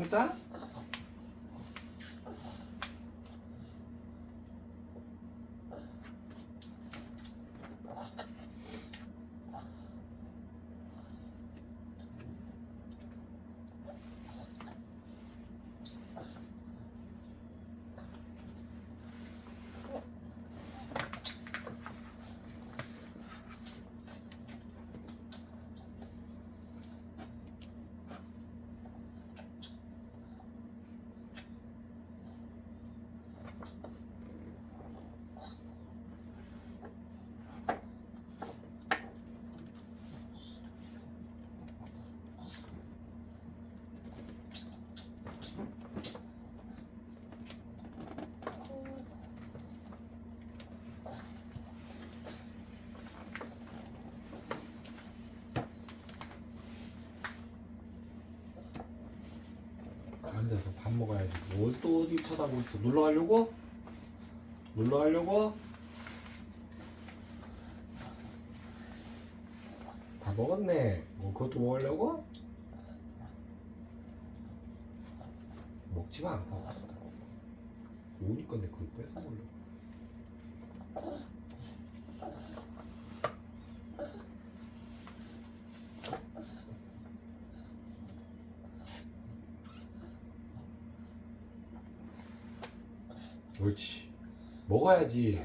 kung sa 앉아서 밥 먹어야지. 뭘 또 어디 쳐다보고 있어? 놀러 가려고? 놀러 가려고? 다 먹었네. 뭐 그것도 먹으려고? 먹지 마. 오니 건데 그걸 뺏어 먹으려고. 옳지. 먹어야지.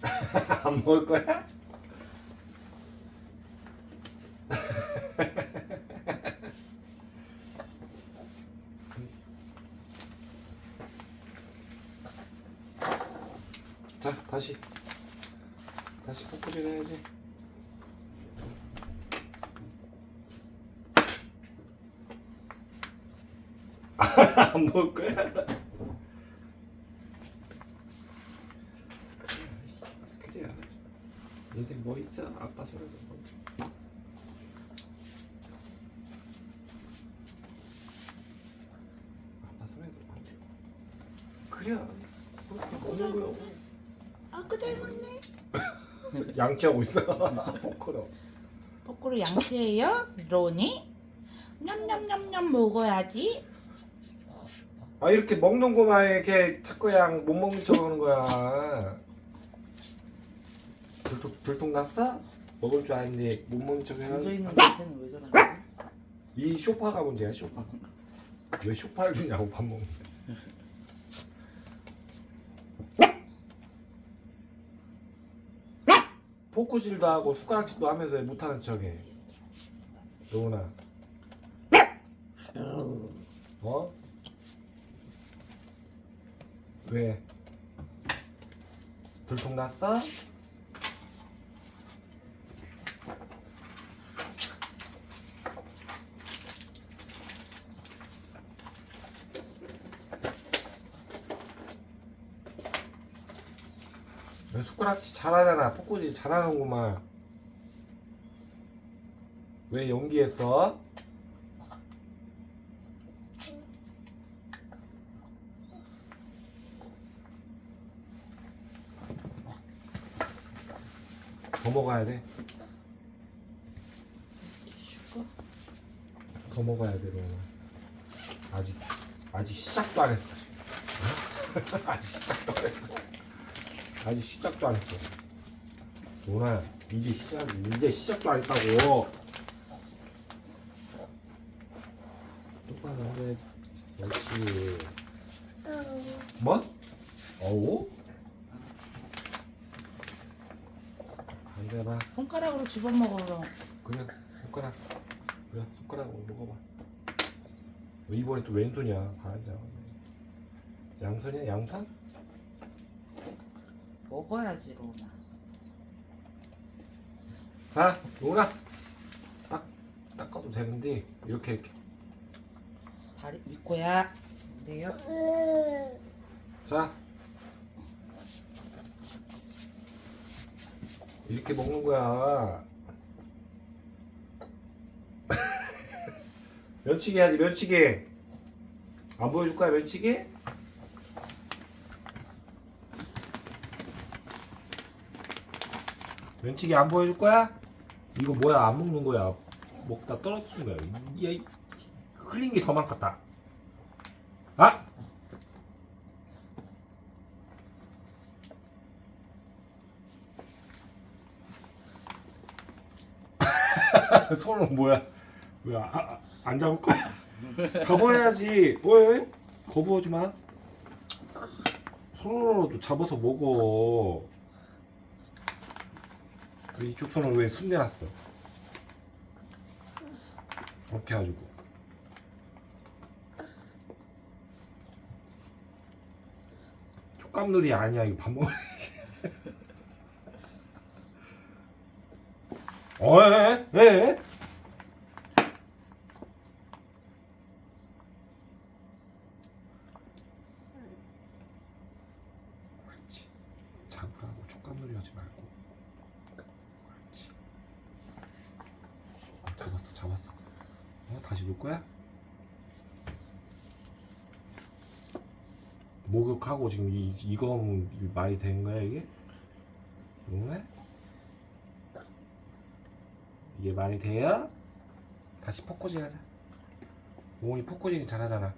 안 먹을 거야? 자, 다시. 다시 포크질 해야지. 안 먹을 거야? 그래야 인생 뭐 있어? 아빠 손에서 먼저. 아빠 손에서 먼저. 그래야 먹는 거요. 아그 잘 먹네. 양치하고 있어. 포크로. 거꾸로 양치해요, 로니? 냠냠냠냠 먹어야지. 아 이렇게 먹는 거만 이렇게 자꾸 그냥 못 먹는 척 하는 거야. 불통 불통 났어? 먹을 줄 아는데 못 먹는 척 앉아 해가지고. 있는 자세는 왜 저러냐? 이 쇼파가 문제야 쇼파 왜 쇼파를 주냐고 밥 먹는데 포크질도 하고 숟가락질도 하면서 왜 못하는 척해 노은아 어? 왜? 불통 났어? 왜 숟가락질 잘하잖아 포크질 잘하는구만 왜 연기했어? 더 먹어야 돼. 더 먹어야 돼, 로나. 아직 아직 시작도 안 했어. 아직 시작도 안 했어. 아직 시작도 안 했어. 로나 이제 시작 이제 시작도 안 했다고. 똑바로 앉아야지. 그렇지. 뭐? 어우? 앉아봐. 손가락으로 집어 먹어. 그래 손가락 그래 손가락으로 먹어봐 왜 이번에 또 왼손이야 가앉아 양손이야 양손? 먹어야지, 로나. 자 노라 딱 닦아도 되는데 이렇게 이렇게 다리 미코야. 네요. 자 이렇게 먹는 거야. 면치기 해야지 면치기. 안 보여줄 거야 면치기? 면치기 안 보여줄 거야? 이거 뭐야? 안 먹는 거야. 먹다 떨어뜨린 거야. 이게 이- 흘린 게 더 많겠다 아! 손은 뭐야? 뭐야? 아, 아, 안 잡을 거야 잡아야지. 왜? 거부하지 마. 손으로도 잡아서 먹어. 그 이쪽 손을 왜 숨겨놨어? 이렇게 해가지고. 촉감놀이 아니야. 이거 밥 먹어야지 어, 에? 에? 에? 그렇지. 잡으라고 촉감놀이 하지 말고. 그렇지. 어, 잡았어, 잡았어. 어, 다시 놓을 거야? 목욕하고 지금 이 이거 말이 되는 거야 이게? 응? 이게 말이 돼요? 다시 포코질 하자. 오이 포코질 잘하잖아.